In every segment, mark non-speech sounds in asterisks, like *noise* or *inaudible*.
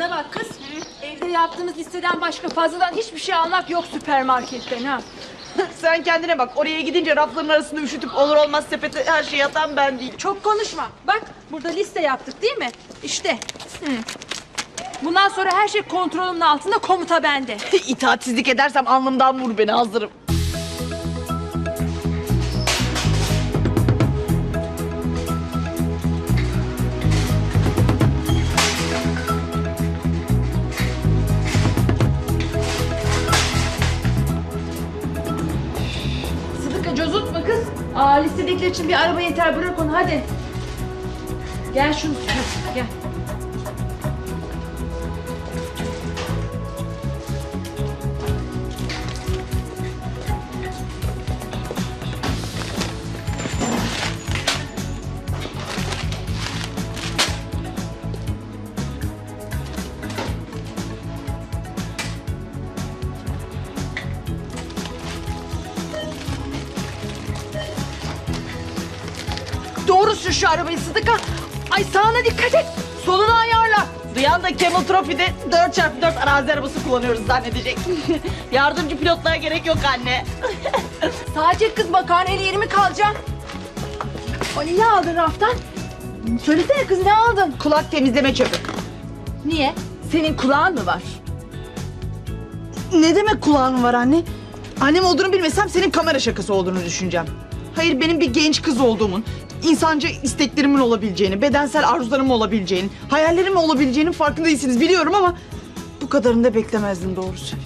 Bana bak kız. Evde yaptığımız listeden başka fazladan hiçbir şey almak yok süpermarketten ha. *laughs* Sen kendine bak. Oraya gidince rafların arasında üşütüp olur olmaz sepete her şeyi atan ben değil. Çok konuşma. Bak burada liste yaptık değil mi? İşte. Hı. Bundan sonra her şey kontrolümün altında komuta bende. *laughs* İtaatsizlik edersem alnımdan vur beni hazırım. Listedekiler için bir araba yeter bırak onu hadi. Gel şunu gel. Sür şu arabayı Sıdıka. Ay sağına dikkat et. Soluna ayarla. Duyan da Camel Trophy'de 4x4 arazi arabası kullanıyoruz zannedecek. *laughs* Yardımcı pilotlara gerek yok anne. *laughs* Çek kız makarnayla yerimi kalacağım. Ay ne aldın raftan? Söylesene kız ne aldın? Kulak temizleme çöpü. Niye? Senin kulağın mı var? Ne demek kulağın var anne? Annem olduğunu bilmesem senin kamera şakası olduğunu düşüneceğim. Hayır benim bir genç kız olduğumun, insanca isteklerimin olabileceğini, bedensel arzularım olabileceğini, hayallerim olabileceğinin farkında biliyorum ama bu kadarını da beklemezdim doğrusu.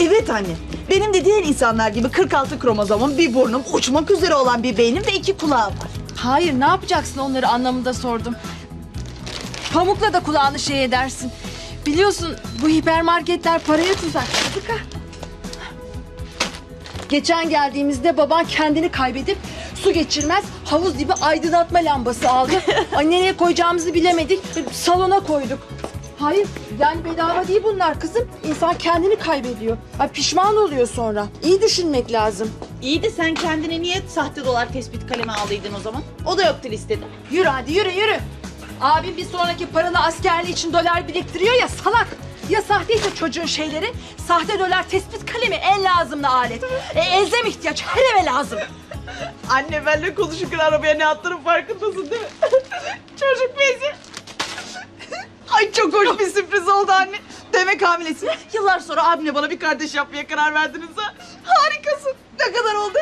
Evet anne. Benim de diğer insanlar gibi 46 kromozomum, bir burnum, uçmak üzere olan bir beynim ve iki kulağım var. Hayır ne yapacaksın onları anlamında sordum. Pamukla da kulağını şey edersin. Biliyorsun bu hipermarketler paraya tuzak. Sıdıka. Geçen geldiğimizde baban kendini kaybedip su geçirmez havuz gibi aydınlatma lambası aldı. *laughs* Ay nereye koyacağımızı bilemedik. Salona koyduk. Hayır yani bedava değil bunlar kızım. İnsan kendini kaybediyor. Ay pişman oluyor sonra. İyi düşünmek lazım. İyi de sen kendine niye sahte dolar tespit kalemi aldıydın o zaman? O da yoktu listede. Yürü hadi yürü yürü. Abim bir sonraki paralı askerliği için dolar biriktiriyor ya salak. Ya sahteyse çocuğun şeyleri, sahte dolar tespit kalemi en lazımlı alet. E, elzem ihtiyaç her eve lazım. *laughs* Anne benimle konuşurken arabaya ne attığının farkındasın değil mi? *laughs* Çocuk bezi. Ay çok hoş bir sürpriz oldu anne. Demek hamilesin. Yıllar sonra abimle bana bir kardeş yapmaya karar verdiniz ha. Harikasın. Ne kadar oldu?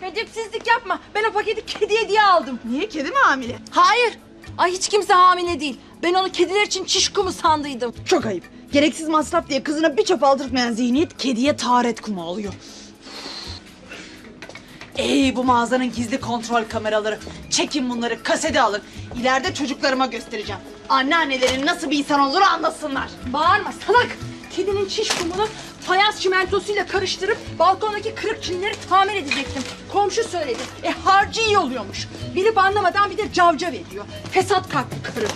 Hedefsizlik yapma. Ben o paketi kediye diye aldım. Niye kedi mi hamile? Hayır. Ay hiç kimse hamile değil. Ben onu kediler için çiş kumu sandıydım. Çok ayıp. Gereksiz masraf diye kızına bir çöp aldırtmayan zihniyet kediye taharet kumu alıyor. Ey bu mağazanın gizli kontrol kameraları. Çekin bunları kasede alın. İleride çocuklarıma göstereceğim. Anneannelerin nasıl bir insan olur anlasınlar. Bağırma salak. Kedinin çiş kumunu fayans çimentosuyla karıştırıp balkondaki kırık çinleri tamir edecektim. Komşu söyledi. E harcı iyi oluyormuş. Bilip anlamadan bir de cavcav ediyor. Fesat kalktı karı.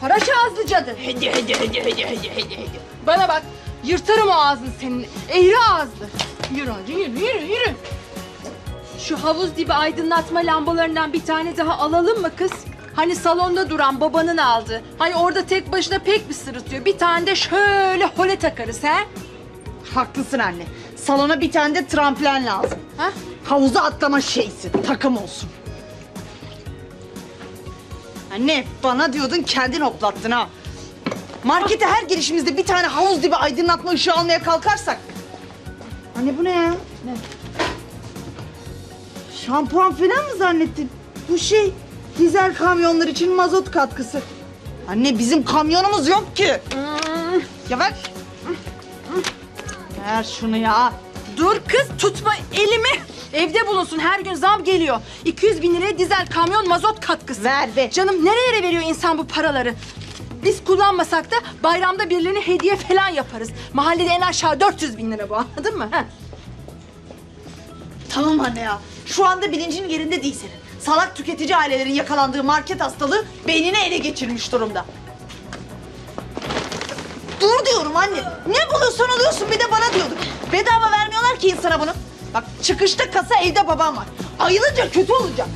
Para ağızlı cadı. Hadi hadi hadi hadi hadi hadi hadi. Bana bak yırtarım o ağzını senin. Eğri ağızlı. Yürü hadi yürü yürü yürü. Şu havuz dibi aydınlatma lambalarından bir tane daha alalım mı kız? Hani salonda duran babanın aldı. Hani orada tek başına pek bir sırıtıyor. Bir tane de şöyle hole takarız he? Haklısın anne. Salona bir tane de tramplen lazım. Ha? Havuza atlama şeysi. Takım olsun. Anne bana diyordun kendin hoplattın ha. Markete her girişimizde bir tane havuz dibi aydınlatma ışığı almaya kalkarsak. Anne bu ne ya? Ne? Şampuan falan mı zannettin? Bu şey dizel kamyonlar için mazot katkısı. Anne bizim kamyonumuz yok ki. Ya ver. Ver şunu ya. dur kız tutma elimi. Evde bulunsun her gün zam geliyor. 200 bin liraya dizel kamyon mazot katkısı. Ver be. Canım nerelere veriyor insan bu paraları? Biz kullanmasak da bayramda birilerine hediye falan yaparız. Mahallede en aşağı 400 bin lira bu anladın mı? Ha? Tamam anne ya. Şu anda bilincin yerinde değil senin. Salak tüketici ailelerin yakalandığı market hastalığı beynini ele geçirmiş durumda. Dur diyorum anne. Ne buluyorsun alıyorsun bir de bana diyordun. Bedava vermiyorlar ki insana bunu. Bak çıkışta kasa evde babam var. Ayılınca kötü olacak.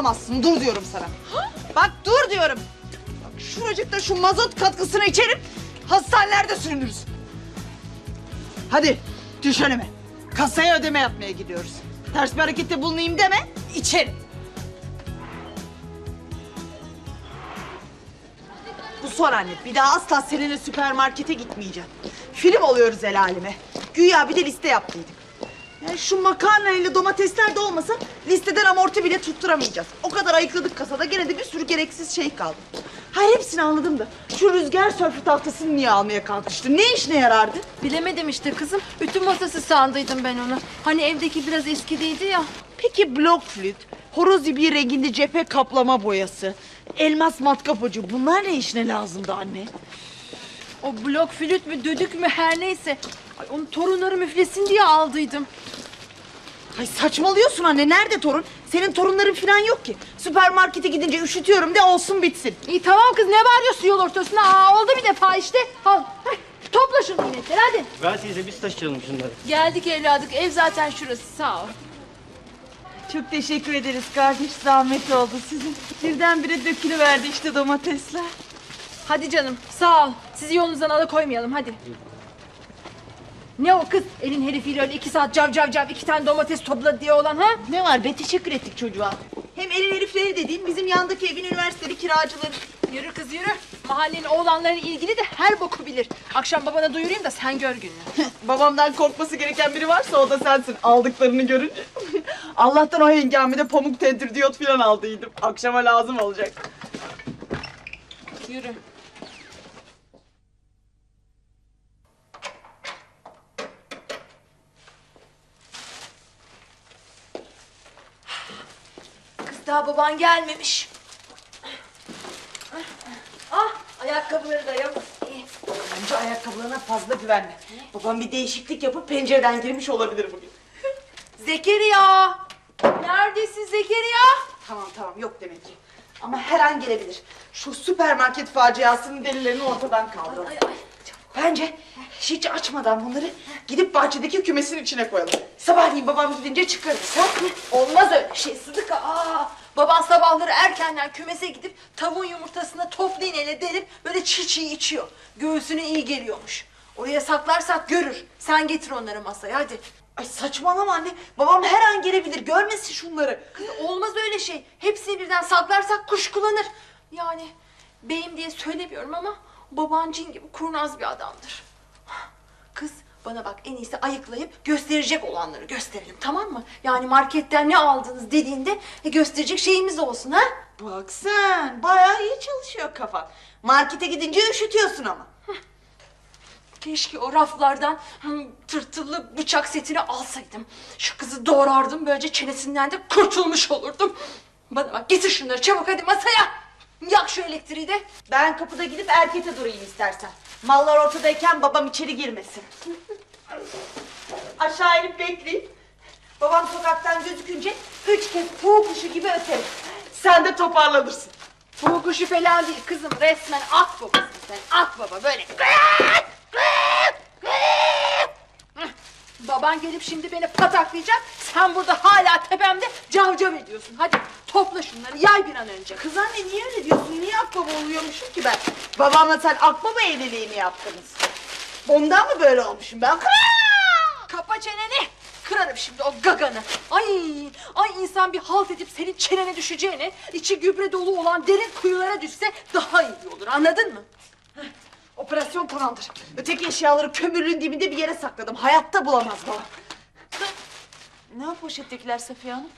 Alamazsın. Dur diyorum sana. Bak dur diyorum. Bak şuracıkta şu mazot katkısını içerim. Hastanelerde sürünürüz. Hadi düş önüme. Kasaya ödeme yapmaya gidiyoruz. Ters bir harekette bulunayım deme. içerim. Bu son anne. Bir daha asla seninle süpermarkete gitmeyeceğim. Film oluyoruz el aleme. Güya bir de liste yaptıydık. Yani şu makarna ile domatesler de olmasa listeden amorti bile tutturamayacağız. O kadar ayıkladık kasada gene de bir sürü gereksiz şey kaldı. Hayır hepsini anladım da şu rüzgar sörfü tahtasını niye almaya kalkıştı? Ne işine yarardı? Bilemedim işte kızım. Ütü masası sandıydım ben onu. Hani evdeki biraz eskidiydi ya. Peki blok flüt, horoz ibi renginde cephe kaplama boyası, elmas matkap ucu bunlar ne işine lazımdı anne? O blok flüt mü düdük mü her neyse. Ay, onu torunları müflesin diye aldıydım. Ay saçmalıyorsun anne. Nerede torun? Senin torunların falan yok ki. Süpermarkete gidince üşütüyorum de olsun bitsin. İyi tamam kız ne bağırıyorsun yol ortasına? Aa, oldu bir defa işte. Al. Heh, topla şunu inekleri hadi. Ver teyze biz taşıyalım şunları. Geldik evladık. Ev zaten şurası sağ ol. Çok teşekkür ederiz kardeş. Zahmet oldu sizin. Birdenbire dökülüverdi işte domatesler. Hadi canım sağ ol. Sizi yolunuzdan alıkoymayalım hadi. Ne o kız? Elin herifiyle öyle iki saat cav cav cav iki tane domates topladı diye olan ha? Ne var be teşekkür ettik çocuğa. Hem elin herifleri dediğin bizim yandaki evin üniversiteli kiracıları. Yürü kız yürü. Mahallenin oğlanlarıyla ilgili de her boku bilir. Akşam babana duyurayım da sen gör gününü. *laughs* Babamdan korkması gereken biri varsa o da sensin aldıklarını görünce. *laughs* Allah'tan o hengamede pamuk tentürdiyot falan aldıydım. Akşama lazım olacak. Yürü. Daha baban gelmemiş. Ah ayakkabıları da yok. Bence ayakkabılarına fazla güvenme. Babam bir değişiklik yapıp pencereden girmiş olabilir bugün. Zekeriya! Neredesin Zekeriya? Tamam tamam yok demek ki. Ama her an gelebilir. Şu süpermarket faciasının delilerini ortadan. Ay, ay. Bence hiç açmadan bunları gidip bahçedeki kümesin içine koyalım. Sabahleyin babam gidince çıkarız. Ha? Olmaz öyle şey Sıdıka. Aa, baban sabahları erkenden kümese gidip tavuğun yumurtasını toplu iğneyle delip böyle çiğ çiğ içiyor. Göğsüne iyi geliyormuş. Oraya saklarsak görür. Sen getir onları masaya hadi. Ay saçmalama anne. Babam her an gelebilir. Görmesin şunları. Kız olmaz öyle şey. Hepsini birden saklarsak kuşkulanır. Yani beyim diye söylemiyorum ama baban cin gibi kurnaz bir adamdır. Kız bana bak en iyisi ayıklayıp gösterecek olanları gösterelim tamam mı? Yani marketten ne aldınız dediğinde e, gösterecek şeyimiz olsun ha? Bak sen bayağı iyi çalışıyor kafan. Markete gidince üşütüyorsun ama. Keşke o raflardan hmm, tırtıllı bıçak setini alsaydım. Şu kızı doğrardım böylece çenesinden de kurtulmuş olurdum. Bana bak getir şunları çabuk hadi masaya. Yak şu elektriği de. Ben kapıda gidip erkete durayım istersen. Mallar ortadayken babam içeri girmesin. Aşağı inip bekleyeyim. Babam sokaktan gözükünce üç kez kuğu kuşu gibi öterim. Sen de toparlanırsın. Bu kuşu falan değil kızım resmen at babasın sen at baba böyle. Baban gelip şimdi beni pataklayacak. Sen burada hala tepemde cavcav ediyorsun. Hadi topla şunları yay bir an önce. Kız anne niye öyle diyorsun? Niye akbaba oluyormuşum ki ben? Babamla sen akbaba evliliğini yaptınız. Ondan mı böyle olmuşum ben? Kapa çeneni. Kırarım şimdi o gaganı. Ay, ay insan bir halt edip senin çenene düşeceğine içi gübre dolu olan derin kuyulara düşse daha iyi olur anladın mı? Operasyon tamamdır. Öteki eşyaları kömürlüğün dibinde bir yere sakladım. Hayatta bulamaz babam. Ne o poşettekiler Safiye Hanım?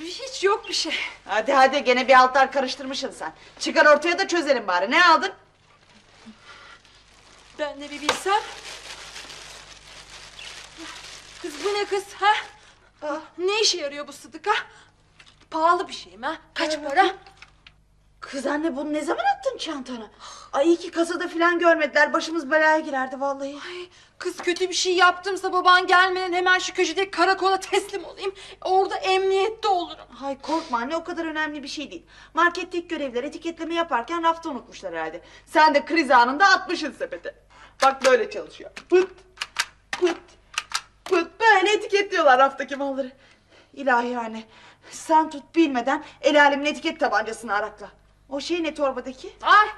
Hiç yok bir şey. Hadi hadi gene bir altlar karıştırmışsın sen. Çıkar ortaya da çözelim bari. Ne aldın? Ben de bir bilsem. Kız bu ne kız ha? Aa, Ne işe yarıyor bu sıdıka? Pahalı bir şey mi ha? Kaç para? Kız anne bunu ne zaman attın çantana? Ay iyi ki kasada falan görmediler. Başımız belaya girerdi vallahi. Ay, kız kötü bir şey yaptımsa baban gelmeden hemen şu köşedeki karakola teslim olayım. Orada emniyette olurum. Hay korkma anne o kadar önemli bir şey değil. Marketteki görevliler etiketleme yaparken rafta unutmuşlar herhalde. Sen de kriz anında atmışsın sepete. Bak böyle çalışıyor. Pıt pıt pıt böyle etiketliyorlar raftaki malları. İlahi anne sen tut bilmeden el alemin etiket tabancasını arakla. O şey ne torbadaki? Ay,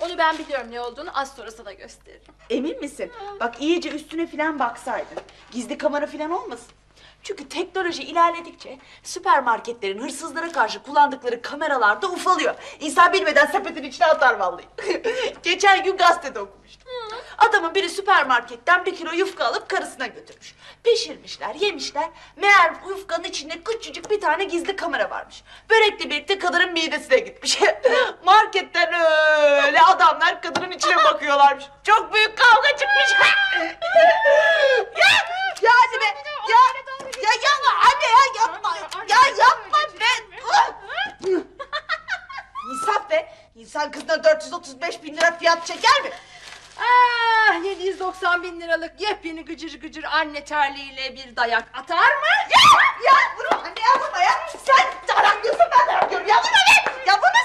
onu ben biliyorum ne olduğunu az sonra sana gösteririm. Emin misin? Bak iyice üstüne filan baksaydın. Gizli kamera filan olmasın. Çünkü teknoloji ilerledikçe süpermarketlerin hırsızlara karşı kullandıkları kameralar da ufalıyor. İnsan bilmeden sepetin içine atar vallahi. *laughs* Geçen gün gazetede okumuştum. Adamın biri süpermarketten bir kilo yufka alıp karısına götürmüş. Pişirmişler, yemişler. Meğer yufkanın içinde küçücük bir tane gizli kamera varmış. Börekle birlikte kadının midesine gitmiş. *laughs* Marketten öyle adamlar kadının içine bakıyorlarmış. Çok büyük kavga çıkmış. *laughs* ya, ya hadi be. Ya, ya yapma anne ya yapma. Ya yapma be. İnsaf be. İnsan kızına 435 bin lira fiyat çeker mi? Ah 790 bin liralık yepyeni gıcır gıcır anne terliğiyle bir dayak atar mı? Ya, ya vurma anne ya vurma ya. Sen daranlıyorsun ben daranlıyorum ya vurma be. Ya vurma